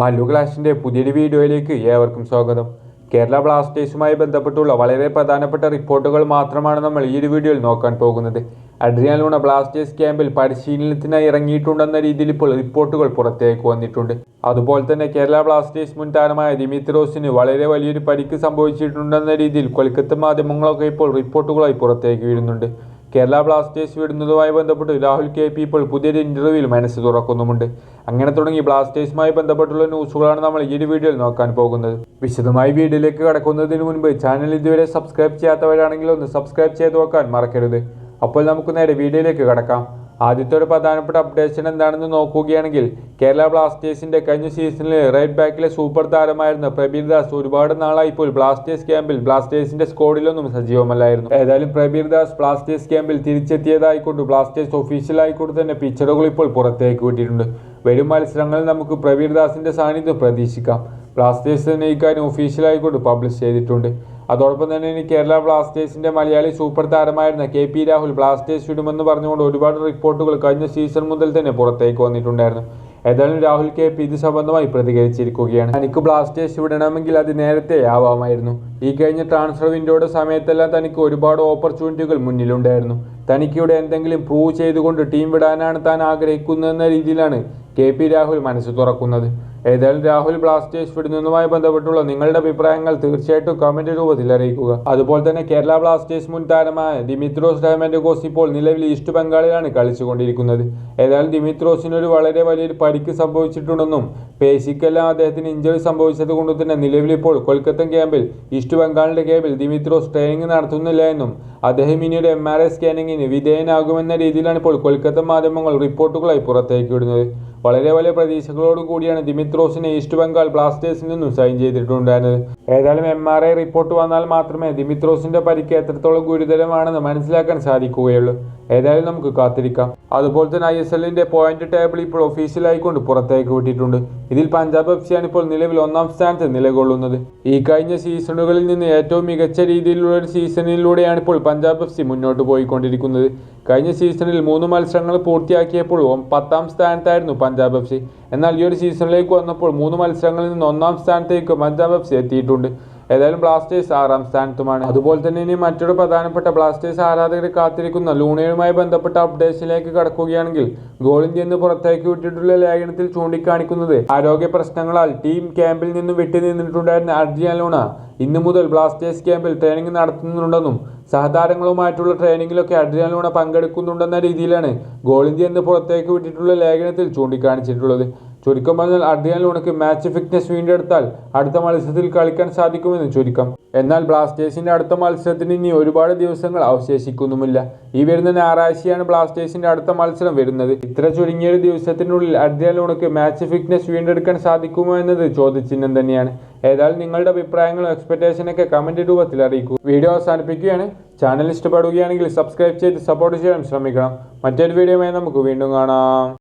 മല്ലു ക്ലാഷിന്റെ പുതിയൊരു വീഡിയോയിലേക്ക് ഏവർക്കും സ്വാഗതം. കേരള ബ്ലാസ്റ്റേഴ്സുമായി ബന്ധപ്പെട്ടുള്ള വളരെ പ്രധാനപ്പെട്ട റിപ്പോർട്ടുകൾ മാത്രമാണ് നമ്മൾ ഈ ഒരു വീഡിയോയിൽ നോക്കാൻ പോകുന്നത്. അഡ്രിയാൻ ലൂണ ബ്ലാസ്റ്റേഴ്സ് ക്യാമ്പിൽ പരിശീലനത്തിനായി ഇറങ്ങിയിട്ടുണ്ടെന്ന രീതിയിൽ ഇപ്പോൾ റിപ്പോർട്ടുകൾ പുറത്തേക്ക് വന്നിട്ടുണ്ട്. അതുപോലെ തന്നെ കേരള ബ്ലാസ്റ്റേഴ്സ് മുൻ താരമായ ദിമിത്രോസിന് വളരെ വലിയൊരു പരിക്ക് സംഭവിച്ചിട്ടുണ്ടെന്ന രീതിയിൽ കൊൽക്കത്ത മാധ്യമങ്ങളൊക്കെ ഇപ്പോൾ റിപ്പോർട്ടുകളായി പുറത്തേക്ക് വീഴുന്നുണ്ട്. കേരള ബ്ലാസ്റ്റേഴ്സ് വിടുന്നതുമായി ബന്ധപ്പെട്ട് രാഹുൽ കെ പി ഇപ്പോൾ പുതിയൊരു ഇന്റർവ്യൂവിൽ മനസ്സ് തുറക്കുന്നുമുണ്ട്. അങ്ങനെ തുടങ്ങി ബ്ലാസ്റ്റേഴ്സുമായി ബന്ധപ്പെട്ടുള്ള ന്യൂസുകളാണ് നമ്മൾ ഈ ഒരു വീഡിയോയിൽ നോക്കാൻ പോകുന്നത്. വിശദമായി വീഡിയോയിലേക്ക് കടക്കുന്നതിന് മുൻപ് ചാനൽ ഇതുവരെ സബ്സ്ക്രൈബ് ചെയ്യാത്തവരാണെങ്കിൽ ഒന്ന് സബ്സ്ക്രൈബ് ചെയ്ത് നോക്കാൻ മറക്കരുത്. അപ്പോൾ നമുക്ക് നേരെ വീഡിയോയിലേക്ക് കടക്കാം. ആദ്യത്തെ ഒരു പ്രധാനപ്പെട്ട അപ്ഡേഷൻ എന്താണെന്ന് നോക്കുകയാണെങ്കിൽ കേരള ബ്ലാസ്റ്റേഴ്സിന്റെ കഴിഞ്ഞ സീസണിൽ റൈറ്റ് ബാക്കിലെ സൂപ്പർ താരമായിരുന്ന പ്രബീർ ദാസ് ഒരുപാട് നാളായി ഇപ്പോൾ ബ്ലാസ്റ്റേഴ്സ് ക്യാമ്പിൽ ബ്ലാസ്റ്റേഴ്സിന്റെ സ്കോഡിലൊന്നും സജീവമല്ലായിരുന്നു. ഏതായാലും പ്രബീർ ദാസ് ബ്ലാസ്റ്റേഴ്സ് ക്യാമ്പിൽ തിരിച്ചെത്തിയതായിക്കൊണ്ട് ബ്ലാസ്റ്റേഴ്സ് ഒഫീഷ്യലായിക്കൊണ്ട് തന്നെ പിക്ചറുകൾ ഇപ്പോൾ പുറത്തേക്ക് വിട്ടിട്ടുണ്ട്. വരും മത്സരങ്ങളിൽ നമുക്ക് പ്രബീർ ദാസിന്റെ സാന്നിധ്യം പ്രതീക്ഷിക്കാം. ബ്ലാസ്റ്റേഴ്സ് ഇക്കാര്യം ഒഫീഷ്യലായിക്കൊണ്ട് പബ്ലിഷ് ചെയ്തിട്ടുണ്ട്. അതോടൊപ്പം തന്നെ ഇനി കേരള ബ്ലാസ്റ്റേഴ്സിന്റെ മലയാളി സൂപ്പർ താരമായിരുന്ന കെ പി രാഹുൽ ബ്ലാസ്റ്റേഴ്സ് വിടുമെന്ന് പറഞ്ഞുകൊണ്ട് ഒരുപാട് റിപ്പോർട്ടുകൾ കഴിഞ്ഞ സീസൺ മുതൽ തന്നെ പുറത്തേക്ക് വന്നിട്ടുണ്ടായിരുന്നു. ഏതായാലും രാഹുൽ കെ പി ഇത് സംബന്ധമായി പ്രതികരിച്ചിരിക്കുകയാണ്. തനിക്ക് ബ്ലാസ്റ്റേഴ്സ് വിടണമെങ്കിൽ അത് നേരത്തെ ആവാമായിരുന്നു. ഈ കഴിഞ്ഞ ട്രാൻസ്ഫർ വിൻഡോയുടെ സമയത്തെല്ലാം തനിക്ക് ഒരുപാട് ഓപ്പർച്യൂണിറ്റികൾ മുന്നിലുണ്ടായിരുന്നു. തനിക്കിവിടെ എന്തെങ്കിലും പ്രൂവ് ചെയ്തുകൊണ്ട് ടീം വിടാനാണ് താൻ ആഗ്രഹിക്കുന്നതെന്ന രീതിയിലാണ് കെ പി രാഹുൽ മനസ്സ് തുറക്കുന്നത്. ഏതായാലും രാഹുൽ ബ്ലാസ്റ്റേഴ്സ് വിടുന്നതുമായി ബന്ധപ്പെട്ടുള്ള നിങ്ങളുടെ അഭിപ്രായങ്ങൾ തീർച്ചയായിട്ടും കമന്റ് രൂപത്തിൽ അറിയിക്കുക. അതുപോലെ തന്നെ കേരള ബ്ലാസ്റ്റേഴ്സ് മുൻ താരമായ ദിമിത്രോസ് കോസ് ഇപ്പോൾ നിലവിൽ ഈസ്റ്റ് ബംഗാളിലാണ് കളിച്ചുകൊണ്ടിരിക്കുന്നത്. ഏതായാലും ദിമിത്രോസിന് ഒരു വളരെ വലിയൊരു പരിക്ക് സംഭവിച്ചിട്ടുണ്ടെന്നും പേശിക്കെല്ലാം അദ്ദേഹത്തിന് ഇഞ്ചറി സംഭവിച്ചത് കൊണ്ട് തന്നെ നിലവിലിപ്പോൾ കൊൽക്കത്തൻ ക്യാമ്പിൽ ഈസ്റ്റ് ബംഗാളിന്റെ ക്യാമ്പിൽ ദിമിത്രോസ് ട്രെയിനിങ് നടത്തുന്നില്ല എന്നും അദ്ദേഹം ഇനിയുടെ എം ആർ ഐ സ്കാനിങ്ങിന് വിധേയനാകുമെന്ന രീതിയിലാണ് ഇപ്പോൾ കൊൽക്കത്ത മാധ്യമങ്ങൾ റിപ്പോർട്ടുകളായി പുറത്തേക്ക് വിടുന്നത്. വളരെ വലിയ പ്രതീക്ഷകളോട് കൂടിയാണ് ദിമിത്രോസിനെ ഈസ്റ്റ് ബംഗാൾ ബ്ലാസ്റ്റേഴ്സിൽ നിന്നും സൈൻ ചെയ്തിട്ടുണ്ടായിരുന്നത്. ഏതായാലും എം ആർ ഐ റിപ്പോർട്ട് വന്നാൽ മാത്രമേ ദിമിത്രോസിന്റെ പരിക്ക് എത്രത്തോളം ഗുരുതരമാണെന്ന് മനസ്സിലാക്കാൻ സാധിക്കുകയുള്ളൂ. ഏതായാലും നമുക്ക് കാത്തിരിക്കാം. അതുപോലെ തന്നെ ഐ എസ് എല്ലിന്റെ പോയിന്റ് ടേബിൾ ഇപ്പോൾ ഒഫീഷ്യലായിക്കൊണ്ട് പുറത്തേക്ക് വിട്ടിട്ടുണ്ട്. ഇതിൽ പഞ്ചാബ് എഫ് സിയാണ് ഇപ്പോൾ നിലവിൽ ഒന്നാം സ്ഥാനത്ത് നിലകൊള്ളുന്നത്. ഈ കഴിഞ്ഞ സീസണുകളിൽ നിന്ന് ഏറ്റവും മികച്ച രീതിയിലുള്ള ഒരു സീസണിലൂടെയാണ് ഇപ്പോൾ പഞ്ചാബ് എഫ് സി മുന്നോട്ട് പോയിക്കൊണ്ടിരിക്കുന്നത്. കഴിഞ്ഞ സീസണിൽ മൂന്ന് മത്സരങ്ങൾ പൂർത്തിയാക്കിയപ്പോൾ പത്താം സ്ഥാനത്തായിരുന്നു പഞ്ചാബ് എഫ് സി. എന്നാൽ ഈ ഒരു സീസണിലേക്ക് വന്നപ്പോൾ മൂന്ന് മത്സരങ്ങളിൽ നിന്ന് ഒന്നാം സ്ഥാനത്തേക്ക് പഞ്ചാബ് എഫ് സി എത്തിയിട്ടുണ്ട്. ഏതായാലും ബ്ലാസ്റ്റേഴ്സ് ആറാം സ്ഥാനത്തുമാണ്. അതുപോലെ തന്നെ ഇനി മറ്റൊരു പ്രധാനപ്പെട്ട ബ്ലാസ്റ്റേഴ്സ് ആരാധകർ കാത്തിരിക്കുന്ന ലൂണയുമായി ബന്ധപ്പെട്ട അപ്ഡേഷനിലേക്ക് കടക്കുകയാണെങ്കിൽ ഗോൾ ഇന്ത്യ എന്ന് പുറത്തേക്ക് വിട്ടിട്ടുള്ള ലേഖനത്തിൽ ചൂണ്ടിക്കാണിക്കുന്നത് ആരോഗ്യ പ്രശ്നങ്ങളാൽ ടീം ക്യാമ്പിൽ നിന്നും വിട്ടു നിന്നിട്ടുണ്ടായിരുന്ന അർജിയൻ ലൂണ ഇന്നു മുതൽ ബ്ലാസ്റ്റേഴ്സ് ക്യാമ്പിൽ ട്രെയിനിങ് നടത്തുന്നുണ്ടെന്നും സഹതാരങ്ങളുമായിട്ടുള്ള ട്രെയിനിങ്ങിലൊക്കെ ലൂണ പങ്കെടുക്കുന്നുണ്ടെന്ന രീതിയിലാണ് ഗോൾ ഇന്ത്യ എന്ന് പുറത്തേക്ക് വിട്ടിട്ടുള്ള ലേഖനത്തിൽ ചൂണ്ടിക്കാണിച്ചിട്ടുള്ളത്. ചുരുക്കം പറഞ്ഞാൽ അഡ്രിയാൻ ലൂണയ്ക്ക് മാച്ച് ഫിറ്റ്നസ് വീണ്ടെടുത്താൽ അടുത്ത മത്സരത്തിൽ കളിക്കാൻ സാധിക്കുമെന്ന് ചുരുക്കം. എന്നാൽ ബ്ലാസ്റ്റേഴ്സിന്റെ അടുത്ത മത്സരത്തിന് ഇനി ഒരുപാട് ദിവസങ്ങൾ അവശേഷിക്കുന്നുമില്ല. ഈ വരുന്ന ഞായറാഴ്ചയാണ് ബ്ലാസ്റ്റേഴ്സിന്റെ അടുത്ത മത്സരം വരുന്നത്. ഇത്ര ചുരുങ്ങിയ ഒരു ദിവസത്തിനുള്ളിൽ അഡ്രിയാൻ ലൂണയ്ക്ക് മാച്ച് ഫിറ്റ്നസ് വീണ്ടെടുക്കാൻ സാധിക്കുമോ എന്നത് ചോദ്യചിഹ്നം തന്നെയാണ്. ഏതായാലും നിങ്ങളുടെ അഭിപ്രായങ്ങളും എക്സ്പെക്ടേഷനൊക്കെ കമന്റ് രൂപത്തിൽ അറിയിക്കൂ. വീഡിയോ അവസാനിപ്പിക്കുകയാണ്. ചാനൽ ഇഷ്ടപ്പെടുകയാണെങ്കിൽ സബ്സ്ക്രൈബ് ചെയ്ത് സപ്പോർട്ട് ചെയ്യാൻ ശ്രമിക്കണം. മറ്റൊരു വീഡിയോയുമായി നമുക്ക് വീണ്ടും കാണാം.